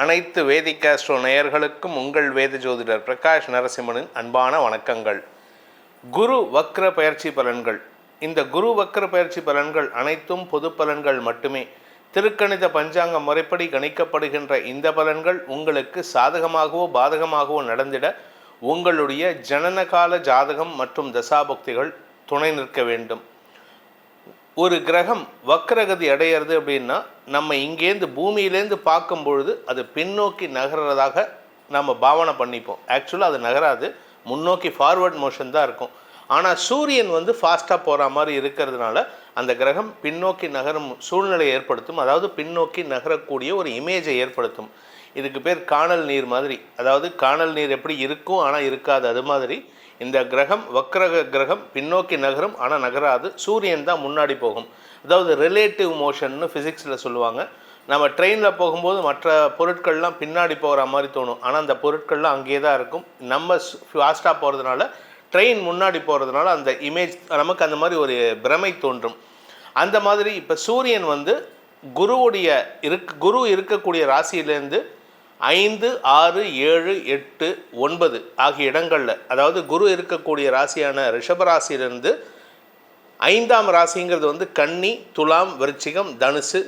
அனைத்து வேதிகாஸ்ட்ரோ நேயர்களுக்கும் உங்கள் வேத ஜோதிடர் பிரகாஷ் நரசிம்மனின் அன்பான வணக்கங்கள். குரு வக்ர பயிற்சி பலன்கள். இந்த குரு வக்ர பயிற்சி பலன்கள் அனைத்தும் பொது பலன்கள் மட்டுமே. திருக்கணித பஞ்சாங்க முறைப்படி கணிக்கப்படுகின்ற இந்த பலன்கள் உங்களுக்கு சாதகமாகவோ பாதகமாகவோ நடந்திட உங்களுடைய ஜனனகால ஜாதகம் மற்றும் தசாபக்திகள் துணை நிற்க வேண்டும். ஒரு கிரகம் வக்ரகதி அடையிறது அப்படின்னா நம்ம இங்கேருந்து பூமியிலேருந்து பார்க்கும் பொழுது அது பின்னோக்கி நகர்றதாக நம்ம பாவனை பண்ணிப்போம். ஆக்சுவலாக அது நகராது. முன்னோக்கி ஃபார்வர்ட் மோஷன் தான் இருக்கும். ஆனால் சூரியன் வந்து ஃபாஸ்ட்டாக போகிற மாதிரி இருக்கிறதுனால அந்த கிரகம் பின்னோக்கி நகரும் சூழ்நிலையை ஏற்படுத்தும். அதாவது பின்னோக்கி நகரக்கூடிய ஒரு இமேஜை ஏற்படுத்தும். இதுக்கு பேர் காணல் நீர் மாதிரி. அதாவது காணல் நீர் எப்படி இருக்கும் ஆனால் இருக்காது அது மாதிரி. இந்த கிரகம் வக்ரக கிரகம் பின்னோக்கி நகரும் ஆனால் நகராது. சூரியன் தான் முன்னாடி போகும். அதாவது ரிலேட்டிவ் மோஷன்னு ஃபிசிக்ஸில் சொல்லுவாங்க. நம்ம ட்ரெயினில் போகும்போது மற்ற பொருட்கள்லாம் பின்னாடி போகிற மாதிரி தோணும். ஆனால் அந்த பொருட்கள்லாம் அங்கேயே தான் இருக்கும். நம்ம ஃபாஸ்ட்டாக போகிறதுனால ட்ரெயின் முன்னாடி போகிறதுனால அந்த இமேஜ் நமக்கு அந்த மாதிரி ஒரு பிரமை தோன்றும். அந்த மாதிரி இப்போ சூரியன் வந்து குருவுடைய இருக் குரு இருக்கக்கூடிய ராசியிலேருந்து ஐந்து ஆறு ஏழு எட்டு ஒன்பது ஆகிய இடங்களில் அதாவது குரு இருக்கக்கூடிய ராசியான ரிஷபராசியிலிருந்து ஐந்தாம் ராசிங்கிறது வந்து கன்னி துலாம் விருச்சிகம் தனுசு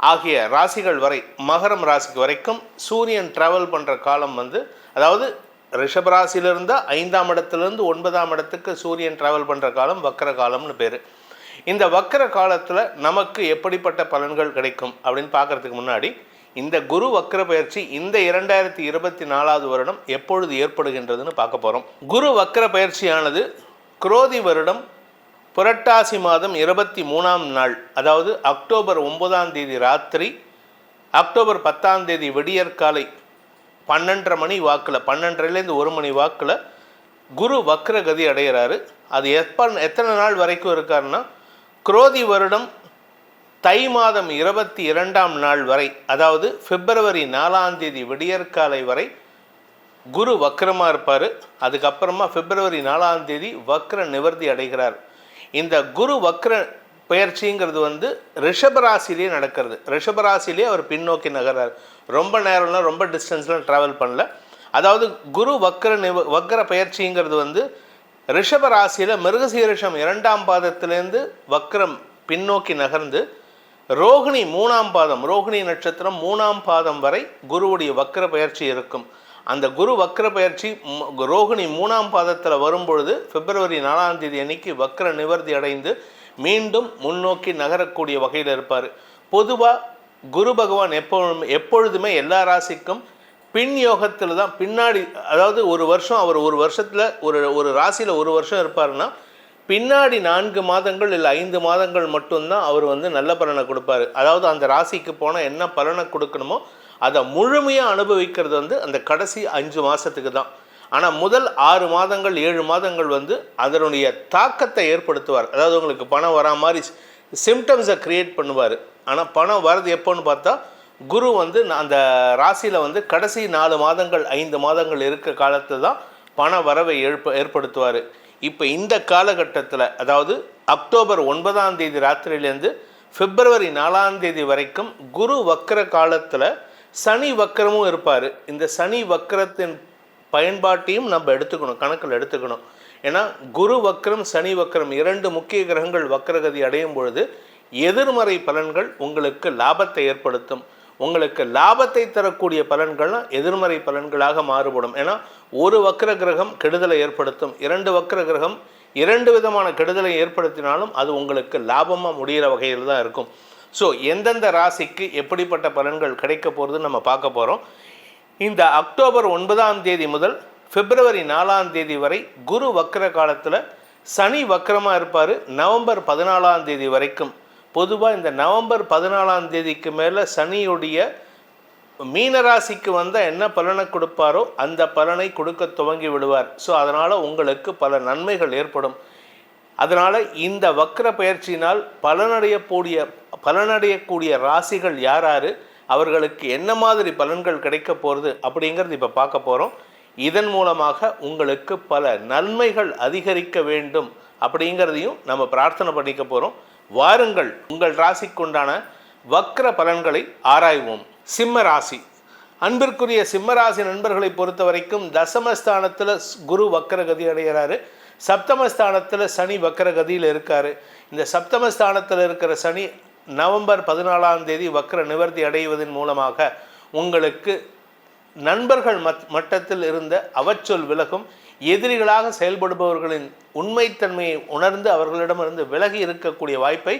ஆகிய ராசிகள் வரை மகரம் ராசிக்கு வரைக்கும் சூரியன் ட்ராவல் பண்ணுற காலம் வந்து அதாவது ரிஷபராசியிலிருந்து ஐந்தாம் இடத்துலேருந்து ஒன்பதாம் இடத்துக்கு சூரியன் ட்ராவல் பண்ணுற காலம் வக்கர காலம்னு பேர். இந்த வக்கர காலத்தில் நமக்கு எப்படிப்பட்ட பலன்கள் கிடைக்கும் அப்படின்னு பார்க்குறதுக்கு முன்னாடி இந்த குரு வக்ர பயிற்சி இந்த இரண்டாயிரத்தி இருபத்தி நாலாவது வருடம் எப்பொழுது ஏற்படுகின்றதுன்னு பார்க்க போகிறோம் குரு வக்ர பயிற்சியானது குரோதி வருடம் புரட்டாசி மாதம் இருபத்தி மூணாம் நாள் அதாவது அக்டோபர் ஒன்பதாம் தேதி ராத்திரி அக்டோபர் பத்தாம் தேதி விடியற்காலை பன்னெண்டரை மணி வாக்கில் பன்னெண்டரைலேருந்து ஒரு மணி வாக்கில் குரு வக்ரகதி அடைகிறாரு அது எப்ப எத்தனை நாள் வரைக்கும் இருக்காருன்னா குரோதி வருடம் தை மாதம் இருபத்தி இரண்டாம் நாள் வரை அதாவது பிப்ரவரி நாலாம் தேதி விடியற்காலை வரை குரு வக்கரமாக இருப்பார். அதுக்கப்புறமா பிப்ரவரி நாலாம் தேதி வக்ர நிவர்த்தி அடைகிறார். இந்த குரு வக்ர பயிற்சிங்கிறது வந்து ரிஷபராசிலேயே நடக்கிறது. ரிஷபராசிலேயே அவர் பின்னோக்கி நகர்றார். ரொம்ப நேரம்லாம் ரொம்ப டிஸ்டன்ஸ்லாம் ட்ராவல் பண்ணல. அதாவது குரு வக்ர நிவ வக்ர பயிற்சிங்கிறது வந்து ரிஷபராசியில் மிருகசீரிஷம் இரண்டாம் பாதத்திலேருந்து வக்ரம் பின்னோக்கி நகர்ந்து ரோகிணி மூணாம் பாதம் ரோகிணி நட்சத்திரம் மூணாம் பாதம் வரை குருவுடைய வக்கர பயிற்சி இருக்கும். அந்த குரு வக்கர பயிற்சி ரோகிணி மூணாம் பாதத்தில் வரும்பொழுது பிப்ரவரி நாலாம் தேதி அன்னைக்கு வக்கர நிவர்த்தி அடைந்து மீண்டும் முன்னோக்கி நகரக்கூடிய வகையில் இருப்பார். பொதுவாக குரு பகவான் எப்போ எப்பொழுதுமே எல்லா ராசிக்கும் பின் யோகத்தில் தான் பின்னாடி அதாவது ஒரு வருஷம் அவர் ஒரு வருஷத்தில் ஒரு ஒரு ராசியில் ஒரு வருஷம் இருப்பாருன்னா பின்னாடி நான்கு மாதங்கள் இல்லை ஐந்து மாதங்கள் மட்டும்தான் அவர் வந்து நல்ல பலனை கொடுப்பாரு. அதாவது அந்த ராசிக்கு போனால் என்ன பலனை கொடுக்கணுமோ அதை முழுமையாக அனுபவிக்கிறது வந்து அந்த கடைசி அஞ்சு மாதத்துக்கு தான். ஆனால் முதல் ஆறு மாதங்கள் ஏழு மாதங்கள் வந்து அதனுடைய தாக்கத்தை ஏற்படுத்துவார். அதாவது உங்களுக்கு பணம் வரா மாதிரி சிம்டம்ஸை க்ரியேட் பண்ணுவார். ஆனால் பணம் வர்றது எப்போன்னு பார்த்தா குரு வந்து அந்த ராசியில் வந்து கடைசி நாலு மாதங்கள் ஐந்து மாதங்கள் இருக்க காலத்தில் தான் பண வரவை ஏற்ப ஏற்படுத்துவார். இப்போ இந்த காலகட்டத்தில் அதாவது அக்டோபர் ஒன்பதாம் தேதி ராத்திரியிலேருந்து பிப்ரவரி நாலாம் தேதி வரைக்கும் குரு வக்கர காலத்தில் சனி வக்கரமும் இருப்பார். இந்த சனி வக்கரத்தின் பயன்பாட்டையும் நம்ம எடுத்துக்கணும் கணக்கில் எடுத்துக்கணும். ஏன்னா குரு வக்கரம் சனி வக்கரம் இரண்டு முக்கிய கிரகங்கள் வக்கரகதி அடையும் பொழுது எதிர்மறை பலன்கள் உங்களுக்கு லாபத்தை ஏற்படுத்தும். உங்களுக்கு லாபத்தை தரக்கூடிய பலன்கள்லாம் எதிர்மறை பலன்களாக மாறுபடும். ஏன்னா ஒரு வக்கர கிரகம் கெடுதலை ஏற்படுத்தும். இரண்டு வக்கர கிரகம் இரண்டு விதமான கெடுதலை ஏற்படுத்தினாலும் அது உங்களுக்கு லாபமாக முடிகிற வகையில் தான் இருக்கும். ஸோ எந்தெந்த ராசிக்கு எப்படிப்பட்ட பலன்கள் கிடைக்க போகிறது நம்ம பார்க்க போகிறோம் இந்த அக்டோபர் ஒன்பதாம் தேதி முதல் பிப்ரவரி நாலாம் தேதி வரை குரு வக்கர காலத்தில் சனி வக்கரமாக இருப்பார். நவம்பர் பதினாலாம் தேதி வரைக்கும். பொதுவாக இந்த நவம்பர் பதினாலாம் தேதிக்கு மேலே சனியுடைய மீனராசிக்கு வந்தால் என்ன பலனை கொடுப்பாரோ அந்த பலனை கொடுக்க துவங்கி விடுவார். ஸோ அதனால் உங்களுக்கு பல நன்மைகள் ஏற்படும். அதனால் இந்த வக்ர பயிற்சியினால் பலனடையக்கூடிய பலனடையக்கூடிய ராசிகள் யார் யார் அவர்களுக்கு என்ன மாதிரி பலன்கள் கிடைக்க போகிறது அப்படிங்கிறது இப்போ பார்க்க போகிறோம் இதன் மூலமாக உங்களுக்கு பல நன்மைகள் அதிகரிக்க வேண்டும் அப்படிங்கிறதையும் நம்ம பிரார்த்தனை பண்ணிக்க போகிறோம் வாருங்கள். உங்கள் ராசிக்குண்டான வக்ர பலன்களை ஆராய்வோம். சிம்ம ராசி. அன்பிற்குரிய சிம்மராசி நண்பர்களை பொறுத்த வரைக்கும் தசமஸ்தானத்தில் குரு வக்கரகதி அடைகிறாரு. சப்தமஸ்தானத்தில் சனி வக்கரகதியில் இருக்கார். இந்த சப்தமஸ்தானத்தில் இருக்கிற சனி நவம்பர் பதினாலாம் தேதி வக்கர நிவர்த்தி அடைவதன் மூலமாக உங்களுக்கு நண்பர்கள் மத் மட்டத்தில் இருந்த அவச்சொல் விலகும். எதிரிகளாக செயல்படுபவர்களின் உண்மைத்தன்மையை உணர்ந்து அவர்களிடமிருந்து விலகி இருக்கக்கூடிய வாய்ப்பை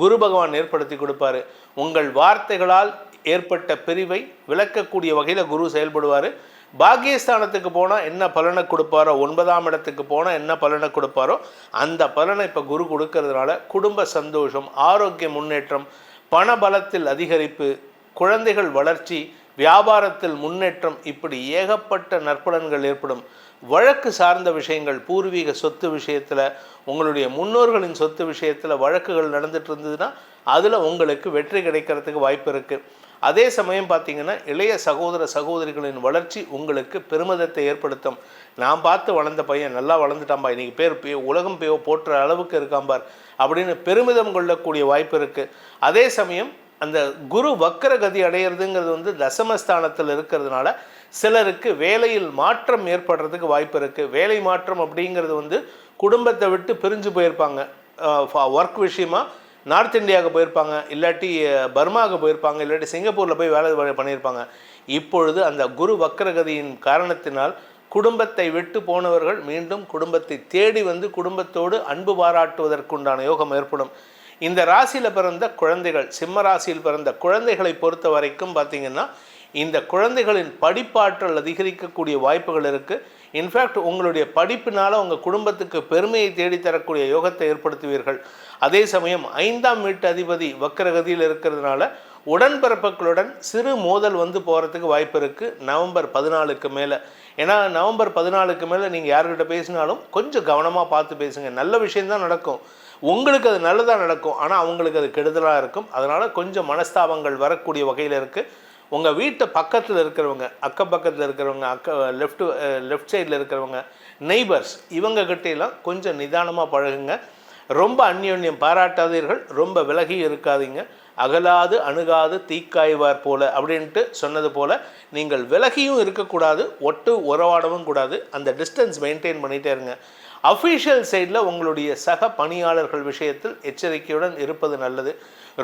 குரு பகவான் ஏற்படுத்தி கொடுப்பார். உங்கள் வார்த்தைகளால் ஏற்பட்ட பிரிவை விளக்கக்கூடிய வகையில் குரு செயல்படுவார். பாக்கியஸ்தானத்துக்கு போனால் என்ன பலனை கொடுப்பாரோ ஒன்பதாம் இடத்துக்கு போனால் என்ன பலனை கொடுப்பாரோ அந்த பலனை இப்போ குரு கொடுக்கறதுனால குடும்ப சந்தோஷம் ஆரோக்கிய முன்னேற்றம் பண பலத்தில் அதிகரிப்பு குழந்தைகள் வளர்ச்சி வியாபாரத்தில் முன்னேற்றம் இப்படி ஏகப்பட்ட நற்பலன்கள் ஏற்படும். வழக்கு சார்ந்த விஷயங்கள் பூர்வீக சொத்து விஷயத்தில் உங்களுடைய முன்னோர்களின் சொத்து விஷயத்தில் வழக்குகள் நடந்துட்டு இருந்ததுன்னா அதில் உங்களுக்கு வெற்றி கிடைக்கிறதுக்கு வாய்ப்பு இருக்குது அதே சமயம் பார்த்தீங்கன்னா இளைய சகோதர சகோதரிகளின் வளர்ச்சி உங்களுக்கு பெருமிதத்தை ஏற்படுத்தும். நான் பார்த்து வளர்ந்த பையன் நல்லா வளர்ந்துட்டாம்பா இன்றைக்கி பேர் பே உலகம் பே போற்ற அளவுக்கு இருக்காம்பார் அப்படின்னு பெருமிதம் கொள்ளக்கூடிய வாய்ப்பு இருக்குது அதே சமயம் அந்த குரு வக்கரகதி அடையிறதுங்கிறது வந்து தசமஸ்தானத்தில் இருக்கிறதுனால சிலருக்கு வேலையில் மாற்றம் ஏற்படுறதுக்கு வாய்ப்பு இருக்குது வேலை மாற்றம் அப்படிங்கிறது வந்து குடும்பத்தை விட்டு பிரிஞ்சு போயிருப்பாங்க. ஒர்க் விஷயமா நார்த் இந்தியாவுக்கு போயிருப்பாங்க. இல்லாட்டி பர்மாவுக்கு போயிருப்பாங்க. இல்லாட்டி சிங்கப்பூரில் போய் வேலை பண்ணியிருப்பாங்க. இப்பொழுது அந்த குரு வக்கரகதியின் காரணத்தினால் குடும்பத்தை விட்டு போனவர்கள் மீண்டும் குடும்பத்தை தேடி வந்து குடும்பத்தோடு அன்பு பாராட்டுவதற்குண்டான யோகம் ஏற்படும். இந்த ராசியில் பிறந்த குழந்தைகள் சிம்ம ராசியில் பிறந்த குழந்தைகளை பொறுத்த வரைக்கும் பார்த்தீங்கன்னா இந்த குழந்தைகளின் படிப்பாற்றல் அதிகரிக்கக்கூடிய வாய்ப்புகள் இருக்குது இன்ஃபேக்ட் உங்களுடைய படிப்பினால் உங்கள் குடும்பத்துக்கு பெருமையை தேடித்தரக்கூடிய யோகத்தை ஏற்படுத்துவீர்கள். அதே சமயம் ஐந்தாம் வீட்டு அதிபதி வக்கரகதியில் இருக்கிறதுனால உடன்பிறப்புகளுடன் சிறு மோதல் வந்து போகிறதுக்கு வாய்ப்பு இருக்குது நவம்பர் பதினாலுக்கு மேலே. ஏன்னா நவம்பர் பதினாலுக்கு மேலே நீங்கள் யார்கிட்ட பேசினாலும் கொஞ்சம் கவனமாக பார்த்து பேசுங்க. நல்ல விஷயந்தான் நடக்கும். உங்களுக்கு அது நல்லதாக நடக்கும். ஆனால் அவங்களுக்கு அது கெடுதலாக இருக்கும். அதனால் கொஞ்சம் மனஸ்தாபங்கள் வரக்கூடிய வகையில் இருக்குது உங்கள் வீட்டு பக்கத்தில் இருக்கிறவங்க அக்க பக்கத்தில் இருக்கிறவங்க அக்க லெஃப்ட் லெஃப்ட் சைடில் இருக்கிறவங்க நெய்பர்ஸ் இவங்க கொஞ்சம் நிதானமாக பழகுங்க. ரொம்ப அந்யோன்யம் பாராட்டாதீர்கள். ரொம்ப விலகி இருக்காதீங்க. அகலாது அணுகாது தீக்காய்வார் போல அப்படின்ட்டு சொன்னது போல் நீங்கள் விலகியும் இருக்கக்கூடாது ஒட்டு உறவாடவும் கூடாது. அந்த டிஸ்டன்ஸ் மெயின்டைன் பண்ணிகிட்டே இருங்க. அஃபீஷியல் சைடில் உங்களுடைய சக பணியாளர்கள் விஷயத்தில் எச்சரிக்கையுடன் இருப்பது நல்லது.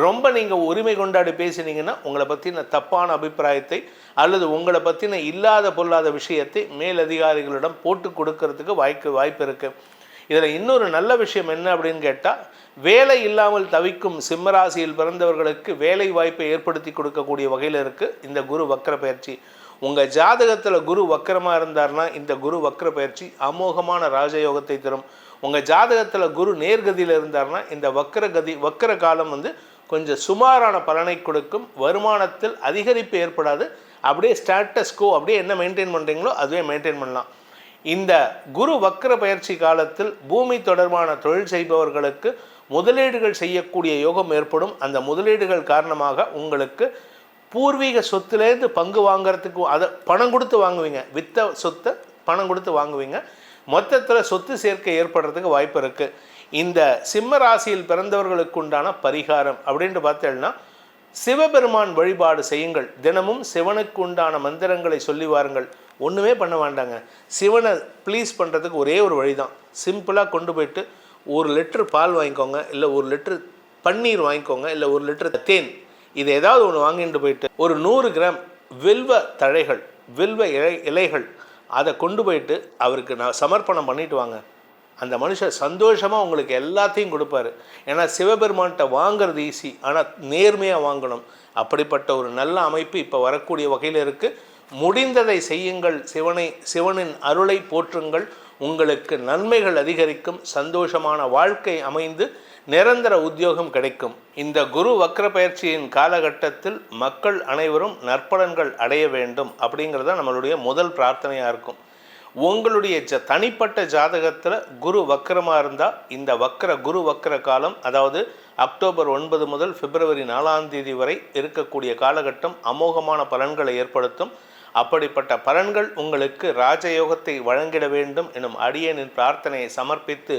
ரொம்ப நீங்கள் உரிமை கொண்டாடி பேசினீங்கன்னா உங்களை பற்றின தப்பான அபிப்பிராயத்தை அல்லது உங்களை பற்றின இல்லாத பொல்லாத விஷயத்தை மேலதிகாரிகளிடம் போட்டு கொடுக்கறதுக்கு வாய்ப்பு வாய்ப்பு இருக்குது இதில் இன்னொரு நல்ல விஷயம் என்ன அப்படின்னு கேட்டால் வேலை இல்லாமல் தவிக்கும் சிம்மராசியில் பிறந்தவர்களுக்கு வேலை வாய்ப்பை ஏற்படுத்தி கொடுக்கக்கூடிய வகையில் இருக்குது இந்த குரு வக்கர பயிற்சி. உங்கள் ஜாதகத்தில் குரு வக்கரமாக இருந்தார்னா இந்த குரு வக்கர பயிற்சி அமோகமான ராஜயோகத்தை தரும். உங்கள் ஜாதகத்தில் குரு நேர்கதியில் இருந்தார்னா இந்த வக்கர கதி வக்கர காலம் வந்து கொஞ்சம் சுமாரான பலனை கொடுக்கும். வருமானத்தில் அதிகரிப்பு ஏற்படாது. அப்படியே ஸ்டேட்டஸ்கோ அப்படியே என்ன மெயின்டைன் பண்ணுறீங்களோ அதுவே மெயின்டைன் பண்ணலாம். இந்த குரு வக்கர பயிற்சி காலத்தில் பூமி தொடர்பான தொழில் செய்பவர்களுக்கு முதலீடுகள் செய்யக்கூடிய யோகம் ஏற்படும். அந்த முதலீடுகள் காரணமாக உங்களுக்கு பூர்வீக சொத்துலேருந்து பங்கு வாங்குறதுக்கு அதை பணம் கொடுத்து வாங்குவீங்க. வித்த சொத்தை பணம் கொடுத்து வாங்குவீங்க. மொத்தத்தில் சொத்து சேர்க்கை ஏற்படுறதுக்கு வாய்ப்பு இருக்குது இந்த சிம்ம ராசியில் பிறந்தவர்களுக்கு உண்டான பரிகாரம் அப்படின்ட்டு பார்த்தேன்னா சிவபெருமான் வழிபாடு செய்யுங்கள். தினமும் சிவனுக்கு உண்டான மந்திரங்களை சொல்லி வாருங்கள். ஒன்றுமே பண்ண வேண்டாங்க சிவனை ப்ளீஸ் பண்ணுறதுக்கு ஒரே ஒரு வழி தான் சிம்பிளாக கொண்டு போயிட்டு ஒரு லிட்டர் பால் வாங்கிக்கோங்க இல்லை ஒரு லிட்டர் பன்னீர் வாங்கிக்கோங்க இல்லை ஒரு லிட்டர் தேன். இது ஏதாவது ஒன்று வாங்கிட்டு போயிட்டு ஒரு நூறு கிராம் வில்வ தழைகள் வில்வ இலை இலைகள் அதை கொண்டு போயிட்டு அவருக்கு நான் சமர்ப்பணம் பண்ணிட்டு வாங்க. அந்த மனுஷன் சந்தோஷமாக உங்களுக்கு எல்லாத்தையும் கொடுப்பாரு. ஏன்னா சிவபெருமான்கிட்ட வாங்குறது ஈஸி ஆனால் நேர்மையாக வாங்கணும். அப்படிப்பட்ட ஒரு நல்ல அமைப்பு இப்போ வரக்கூடிய வகையில் இருக்குது முடிந்ததை செய்யுங்கள். சிவனை சிவனின் அருளை போற்றுங்கள். உங்களுக்கு நன்மைகள் அதிகரிக்கும். சந்தோஷமான வாழ்க்கை அமைந்து நிரந்தர உத்தியோகம் கிடைக்கும். இந்த குரு வக்ர பயிற்சியின் காலகட்டத்தில் மக்கள் அனைவரும் நற்பலன்கள் அடைய வேண்டும் அப்படிங்கிறது நம்மளுடைய முதல் பிரார்த்தனையாக இருக்கும். உங்களுடைய ஜ தனிப்பட்ட ஜாதகத்தில் குரு வக்கரமாக இருந்தால் இந்த வக்கர குரு வக்கர காலம் அதாவது அக்டோபர் ஒன்பது முதல் பிப்ரவரி நாலாம் தேதி வரை இருக்கக்கூடிய காலகட்டம் அமோகமான பலன்களை ஏற்படுத்தும். அப்படிப்பட்ட பலன்கள் உங்களுக்கு ராஜயோகத்தை வழங்கிட வேண்டும் எனும் அடியனின் பிரார்த்தனையை சமர்ப்பித்து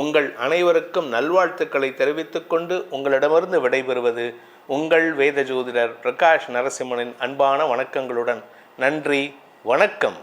உங்கள் அனைவருக்கும் நல்வாழ்த்துக்களை தெரிவித்துக்கொண்டு உங்களிடமிருந்து விடைபெறுவது உங்கள் வேத ஜோதிடர் பிரகாஷ் நரசிம்மனின் அன்பான வணக்கங்களுடன். நன்றி வணக்கம்.